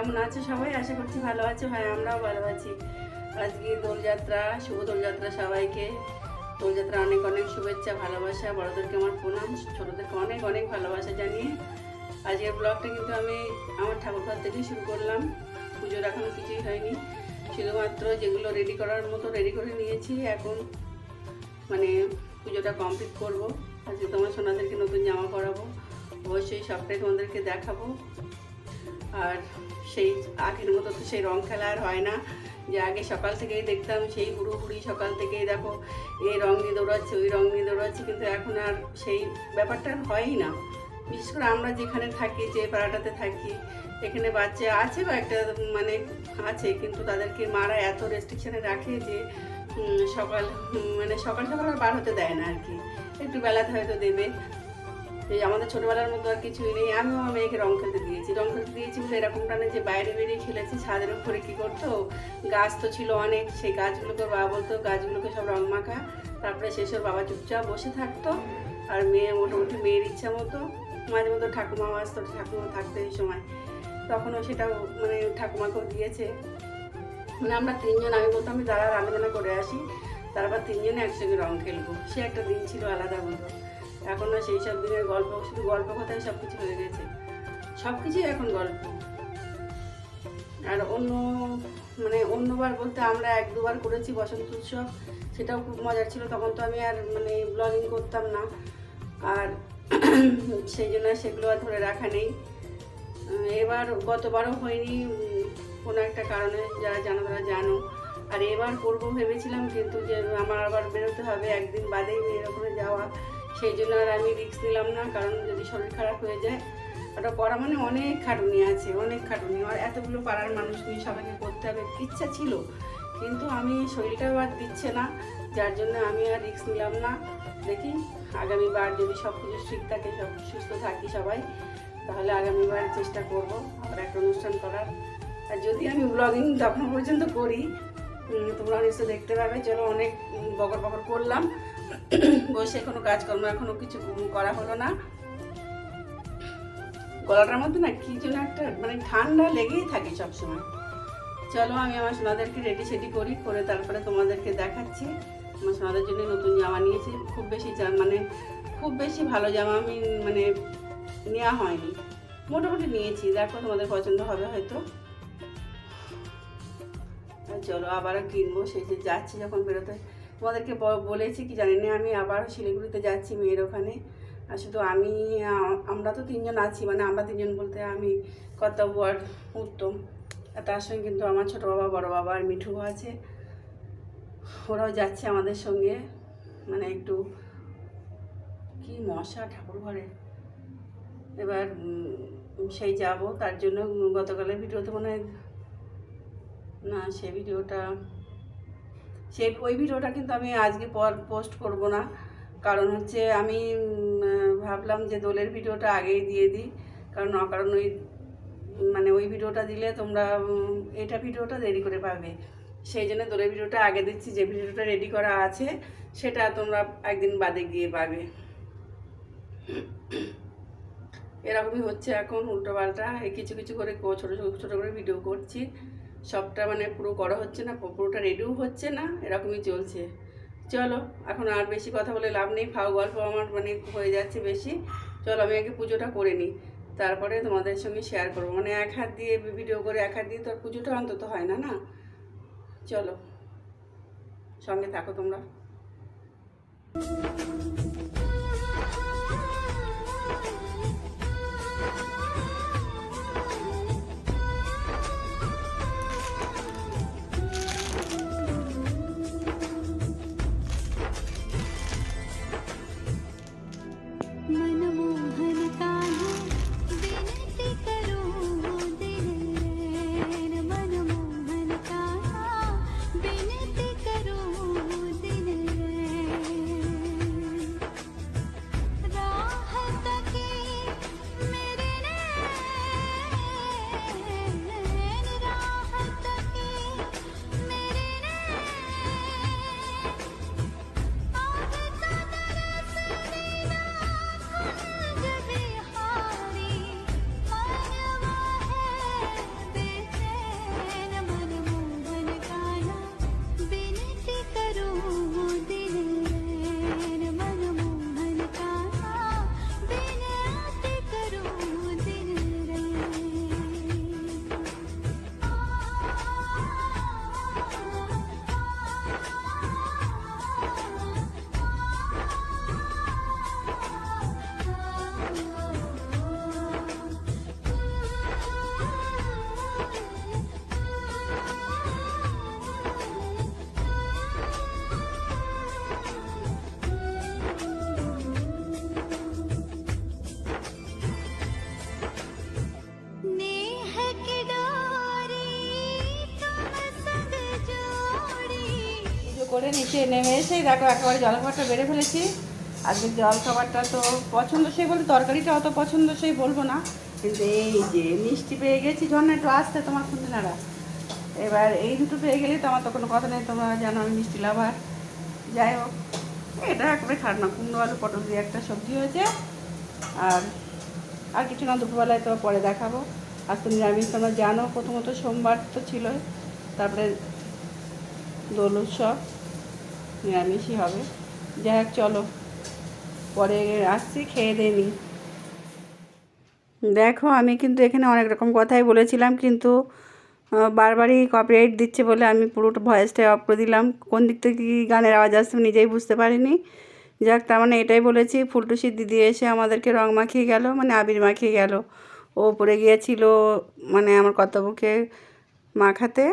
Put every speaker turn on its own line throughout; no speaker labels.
কেমন আছো সবাই? আশা করছি ভালো আছো। ভাই আমরাও ভালো আছি। আজকে দোলযাত্রা, শুভ দোলযাত্রা সবাইকে। দোলযাত্রা অনেক অনেক শুভেচ্ছা, ভালোবাসা। বড়োদেরকে আমার প্রণাম, ছোটোদেরকে অনেক অনেক ভালোবাসা জানিয়ে আজকের ব্লগটা কিন্তু আমি আমার ঠাকুরঘর থেকেই শুরু করলাম। পুজোর এখনও কিছুই হয়নি। শুধুমাত্র যেগুলো রেডি করার মতো রেডি করে নিয়েছি। এখন মানে পুজোটা কমপ্লিট করব। আজকে তোমার সোনাদেরকে নতুন জামা পরাবো। অবশ্যই সবটাই তোমাদেরকে দেখাবো। আর সেই আগের মতো তো সেই রং খেলা আর হয় না। যে আগে সকাল থেকেই দেখতাম, সেই হুড়ু হুড়ি সকাল থেকেই দেখো এই রং নিয়ে দৌড়াচ্ছে, ওই রং নিয়ে দৌড়াচ্ছে, কিন্তু এখন আর সেই ব্যাপারটা আর হয়ই না। বিশেষ করে আমরা যেখানে থাকি, যে পাড়াটাতে থাকি, এখানে বাচ্চা আছে বা একটা মানে আছে, কিন্তু তাদেরকে মারা এত রেস্ট্রিকশানে রাখে যে সকাল মানে সকাল সকাল আর বার হতে দেয় না আর কি। একটু বেলাতে হয়তো দেবে। এই আমাদের ছোটবেলার মতো আর কিছুই নেই। আমিও আমার মেয়েকে রং খেলতে দিয়েছি। রং খেলতে দিয়েছি বলে এরকমটা না যে বাইরে বেরিয়ে খেলেছি, ছাদের উপরে কী করতো? গাছ তো ছিল অনেক, সেই গাছগুলোকে বাবা বলতো, গাছগুলোকে সব রং মাখা। তারপরে শেষের বাবা চুপচাপ বসে থাকতো। আর মেয়ে মোটামুটি মেয়ের ইচ্ছা মতো। মাঝে মতো ঠাকুমাও আসতো ঠাকুমা থাকতো এই সময়। তখনও সেটাও মানে ঠাকুমাকেও দিয়েছে। মানে আমরা তিনজন আমি বলতাম আমি দাঁড়া রান্নাবান্না করে আসি তারপর তিনজনে একসঙ্গে রং খেলব। সে একটা দিন ছিল আলাদা মতো এখন না সেই সব দিনের গল্প, শুধু গল্প কথাই সব কিছু হয়ে গেছে। সব কিছুই এখন গল্প। আর অন্য মানে অন্যবার বলতে আমরা এক দুবার করেছি বসন্ত উৎসব, সেটাও খুব মজার ছিল। তখন তো আমি আর মানে ব্লগিং করতাম না। আর সেই জন্য সেগুলো আর ধরে রাখা নেই। এবার গতবারও হয়নি, কোনো একটা কারণে, যারা জানো তারা জানো। আর এবার করব ভেবেছিলাম, কিন্তু যে আমার আবার বেরোতে হবে, একদিন বাদেই ওখানে যাওয়া। সেই জন্য আর আমি রিস্ক নিলাম না, কারণ যদি শরীর খারাপ হয়ে যায়, ওটা করা মানে অনেক খাটুনি আছে, অনেক খাটুনি। আর এতগুলো পাড়ার মানুষ নিয়ে সবাইকে করতে হবে, ইচ্ছা ছিল, কিন্তু আমি শরীরটাও আর দিচ্ছে না, যার জন্য আমি আর রিস্ক নিলাম না। দেখি আগামীবার যদি সব কিছু ঠিক থাকে, সব সুস্থ থাকি সবাই, তাহলে আগামীবার চেষ্টা করব আবার একটা অনুষ্ঠান করার। আর যদি আমি ব্লগিং তখন পর্যন্ত করি তোমরা নিশ্চয় দেখতে পাবে চলো অনেক বকর বকর করলাম। বসে কোনো কাজকর্ম এখনও কিছু করা হলো না। গলাটার মধ্যে না কি যেন একটা মানে ঠান্ডা লেগেই থাকে সবসময়। চলো আমি আমার সোনাদেরকে রেডি সেডি করি, করে তারপরে তোমাদেরকে দেখাচ্ছি। আমার সোনাদের জন্য নতুন জামা নিয়েছি, খুব বেশি মানে খুব বেশি ভালো জামা আমি মানে নেওয়া হয়নি। মোটামুটি নিয়েছি, দেখো তোমাদের পছন্দ হবে হয়তো। চলো আবারও কিনবো, সেই যে যাচ্ছি যখন বেরোতে। তোমাদেরকে বলেছি কি জানি না, আমি আবার শিলিগুড়িতে যাচ্ছি মেয়ের ওখানে। আর শুধু আমি আমরা তো তিনজন আছি মানে আমরা তিনজন বলতে আমি কর্তব্য আর উত্তম। আর তার সঙ্গে কিন্তু আমার ছোটো বাবা, বড় বাবা আর মিঠু আছে। ওরাও যাচ্ছে আমাদের সঙ্গে মানে একটু কি মশা ঠাকুর ঘরে। এবার সেই যাব, তার জন্য গতকালের ভিডিওতে মনে হয় না, সে ভিডিওটা সেই ওই ভিডিওটা কিন্তু আমি আজকে পর পোস্ট করব না। কারণ হচ্ছে আমি ভাবলাম যে দোলের ভিডিওটা আগেই দিয়ে দিই। কারণ অকারণ ওই মানে ওই ভিডিওটা দিলে তোমরা এটা ভিডিওটা দেরি করে পাবে। সেই জন্য দোলের ভিডিওটা আগে দিচ্ছি, যে ভিডিওটা রেডি করা আছে, সেটা তোমরা একদিন বাদে গিয়ে পাবে। এরকমই হচ্ছে এখন উল্টো পাল্টা। কিছু কিছু করে ছোটো ছোটো ছোটো করে ভিডিও করছি। সবটা মানে পুরো করা হচ্ছে না, পুরোটা রেডিও হচ্ছে না, এরকমই চলছে। চলো, এখন আর বেশি কথা বলে লাভ নেই, ফাও গল্প আমার মানে হয়ে যাচ্ছে বেশি। চলো, আমি আগে পুজোটা করে নিই, তারপরে তোমাদের সঙ্গে শেয়ার করব। মানে এক হাত দিয়ে ভিডিও করে, এক হাত দিয়ে তো পুজোটা অন্তত হয় না না? চলো, সঙ্গে থাকো তোমরা। করে নিচে নেমে এসে দেখো একেবারে জলখাবারটা বেড়ে ফেলেছি। আজকে জলখাবারটা তো পছন্দসই বলতে তরকারিটা অত পছন্দসই বলব না। কিন্তু এই যে মিষ্টি পেয়ে গেছি, ঝর্ণা একটু আসতে তোমার খুঁটিনারা এবার এই দুটো পেয়ে গেলে তো আমার তো কোনো কথা নেই, তোমরা জানো আমি মিষ্টি লাভার। যাই হোক, এটা একেবারে খারাপ না কুমড়ো আলু, পটল দিয়ে একটা সবজি হয়েছে। আর আর কিছু না দুপুরবেলায় তো পরে দেখাবো। আজ তো নিরামিষ, তোমরা জানো, প্রথমত সোমবার তো ছিলই। তারপরে দোল উৎসব। নিরামিষই হবে। যাই হোক, চলো। পরে আসছি, খেয়ে দিয়ে নিই। দেখো, আমি কিন্তু এখানে অনেক রকম কথাই বলেছিলাম, কিন্তু বারবারই কপিরাইট দিচ্ছে বলে আমি পুরোটা ভয়েসটা অফ করে দিলাম। কোন দিক থেকে কী গানের আওয়াজ আসছে নিজেই বুঝতে পারিনি। যাক, তার মানে এটাই বলেছি ফুলটুসির দিদি এসে আমাদেরকে রং মাখিয়ে গেল মানে আবির মাখিয়ে গেল। ও পড়ে গিয়েছিল মানে আমার কর্তব্যকে মাখাতে।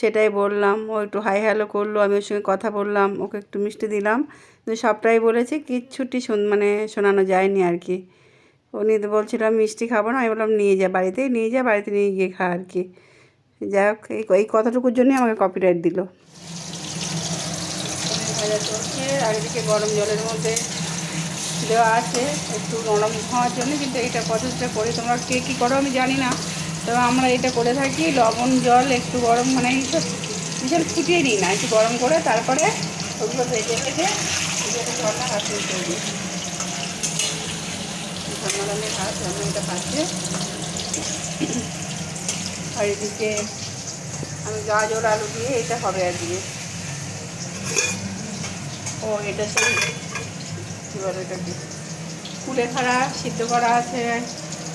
সেটাই বললাম। ও একটু হাই হ্যালো করল, আমি ওর সঙ্গে কথা বললাম, ওকে একটু মিষ্টি দিলাম। সবটাই বলেছি, কিচ্ছুটি শুন মানে শোনানো যায়নি আর কি। উনি তো বলছিলাম মিষ্টি খাব না। আমি বললাম, নিয়ে যা বাড়িতেই, নিয়ে যা, বাড়িতে নিয়ে গিয়ে খা আর কি। যাই হোক, এই এই কথাটুকুর জন্যই আমাকে কপিরাইট দিল। চলছে গরম জলের মধ্যে দেওয়া আছে, একটু নরম হওয়ার জন্য, কিন্তু এইটা প্রসেসটা করে তোমরা কে কী করো আমি জানি না। তবে আমরা এটা করে থাকি, লবণ, জল, একটু গরম মানে এইসব ভীষণ ফুটিয়ে দিই না, একটু গরম করে তারপরে ওগুলো ভেজে ভেজে এটা পাচ্ছে আর এদিকে আমি গাজর, আলু দিয়ে এটা হবে আর দিয়ে ও, এটা সেই, কী বলে এটাকে কুলেখাড়া সিদ্ধ করা আছে।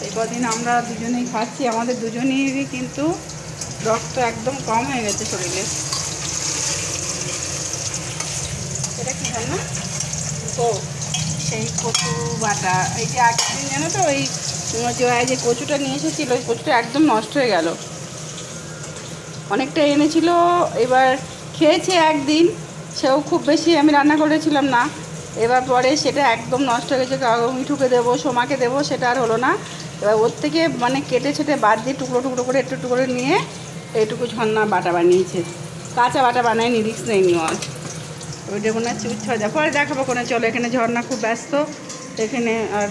এই কদিন আমরা দুজনেই খাচ্ছি, আমাদের দুজনেরই কিন্তু রক্ত একদম কম হয়ে গেছে শরীরে। এটা কী জানো ও, সেই কচু বাটা। এই যে আগের দিন জানো তো, ওই জয়া যে কচুটা নিয়ে এসেছিল, ওই কচুটা একদম নষ্ট হয়ে গেল। অনেকটা এনেছিল, এবার খেয়েছে একদিন, সেও খুব বেশি আমি রান্না করেছিলাম না। এবার পরে সেটা একদম নষ্ট হয়ে গেছে মিঠুকে দেবো, সোমাকে দেবো, সেটা আর হলো না। এবার ওর থেকে মানে কেটে ছেটে বাদ দিয়ে টুকরো টুকরো করে একটু একটু করে নিয়ে এইটুকু ঝর্ণা বাটা বানিয়েছে। কাঁচা বাটা বানায় বানায়নি রিক্স নেয়নি আর ওইটা কোনো চুচ্ছ যা পরে দেখাবো কোনো চলো। এখানে ঝর্ণা খুব ব্যস্ত। এখানে আর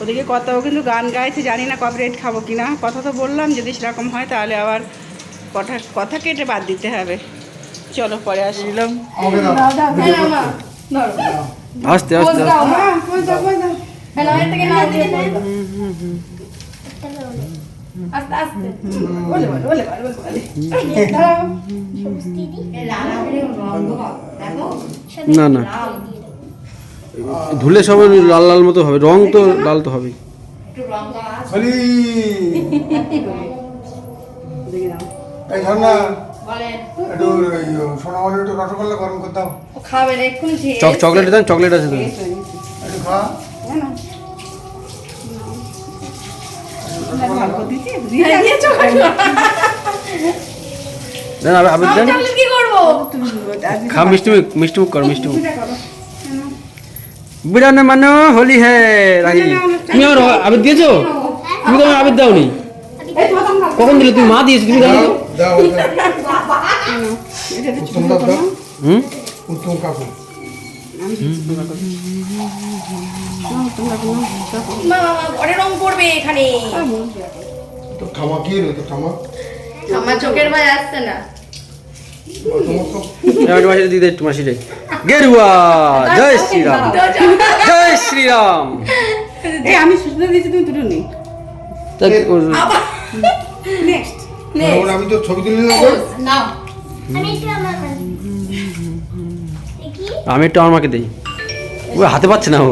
ওদিকে কথাও কিন্তু গান গাইছে জানি না কপিরাইট খাব কি না কথা তো বললাম যদি সেরকম হয় তাহলে আবার কথা কথা কেটে বাদ দিতে হবে। চলো পরে আসলাম
আমাকে দাও
আস্তে আস্তে। আস্তে না না। ধুলে সব লাল লাল মতো হবে। রং তো লাল তো হবে
হলি এই ঝর্ণা। একটু সোনামালি একটু রসগোল্লা গরম
চকলেট দেন চকলেট আছে তো
একটু খা।
দেন আবার আবির দেন।
কি করব?
খা মিষ্টি মুখ মিষ্টি মুখ কর মিষ্টি মুখ। মানো হোলি হে রাহি তুমি আমার আবির দিয়েছ? তুমি তো আমার আবির দাওনি। কখন দিলে? তুমি মা দিয়েছ তুমি দাও হুম?
উত্তম কাকু।
মা ঘরে রং করবে এখানে
তো ঠামা কি রে? তো
চোখের ভাই আসছে না।
মাসি দিদি একটু মাসি রে গেরুয়া জয় শ্রীরাম। জয় শ্রীরাম।
আমি সুস্থ দিয়েছি তুমি দুটো নেই।
তা
নেক্সট
ওর আমি তো ছবি তুলে দেবো
নাও।
আমি একটু আমার মাকে দিই। ও হাতে পাচ্ছে না ও।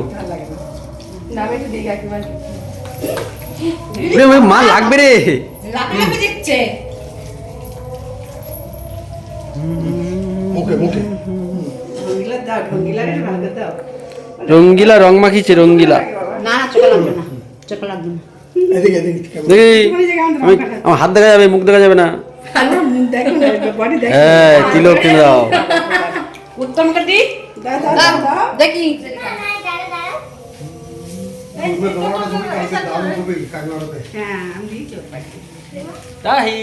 মা লাগবে রে। রঙ্গিলা রং মাখিছে রঙ্গিলা আমার হাত দেখা যাবে মুখ দেখা যাবে না। হ্যাঁ তিলক কিনে দাও
উত্তম কাটি দেখি
হ্যাঁ
তাহি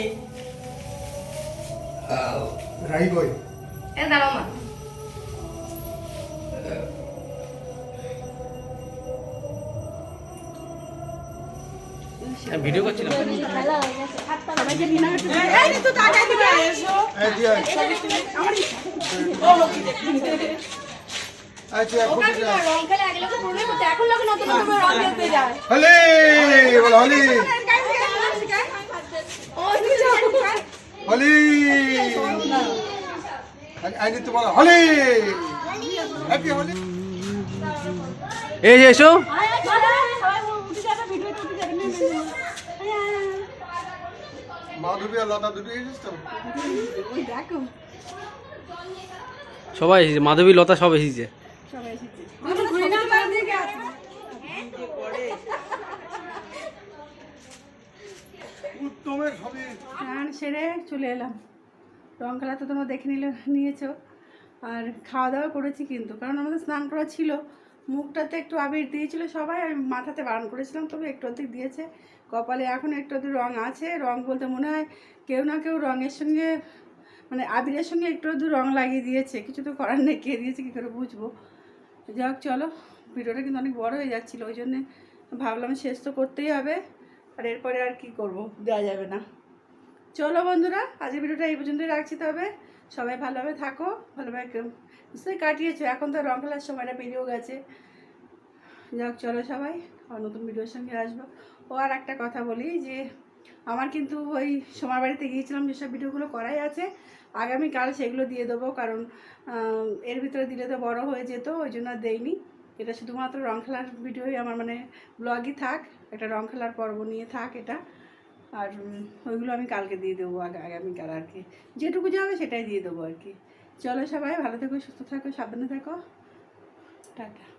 রাই কই
এ দাঁড়াও মা
ভিডিও করছিলাম
আয়। এই তুই এক ফুটে যা। হলি বল হলি। হলি। তো বলো হলি। হ্যাপি হলি।
এই এসো।
মাধবী আর লতা দুটো এসেছিস তো?
সবাই এসেছে মাধবী লতা সব এসেছে।
স্নান সেরে চলে এলাম। রং খেলা তো তোমরা দেখে নিলে নিয়েছো। আর খাওয়া দাওয়া করেছি কিন্তু কারণ আমাদের স্নান করা ছিল। মুখটাতে একটু আবির দিয়েছিল সবাই আমি মাথাতে বারণ করেছিলাম তবে একটু অধিক দিয়েছে। কপালে এখন একটু অধিক রং আছে রং বলতে মনে হয় কেউ না কেউ রঙের সঙ্গে মানে আবিরের সঙ্গে একটু আধটু রং লাগিয়ে দিয়েছে। কিছু তো করার নেই কে দিয়েছে কী করে বুঝব? যাই হোক চলো। ভিডিওটা কিন্তু অনেক বড় হয়ে যাচ্ছিল, ওই জন্যে ভাবলাম শেষ তো করতেই হবে। আর এরপরে আর কি করব, দেওয়া যাবে না। চলো বন্ধুরা, আজকের ভিডিওটা এই পর্যন্তই রাখছি তবে। সবাই ভালোভাবে থাকো, ভালোভাবে নিশ্চয়ই কাটিয়েছো, এখন তো রং খেলার সময়টা পেরিয়েও গেছে। যাক, চলো সবাই আর নতুন ভিডিওর সঙ্গে আসব। ও আর একটা কথা বলি, যে আমার কিন্তু ওই সোমার বাড়িতে গিয়েছিলাম, যেসব ভিডিওগুলো করাই আছে আগামীকাল সেগুলো দিয়ে দেবো, কারণ এর ভিতরে দিলে তো বড় হয়ে যেত, ওই জন্য দেইনি। এটা শুধুমাত্র রং খেলার ভিডিওই আমার মানে ব্লগই থাক, একটা রং খেলার পর্ব নিয়ে থাক এটা। আর ওইগুলো আমি কালকে দিয়ে দেবো, আগ- আগামীকাল আর কি। যেটুকু যাবে সেটাই দিয়ে দেবো আর কি। চলো সবাই, ভালো থেকো, সুস্থ থাকো, সাবধানে থাকো। টাটা।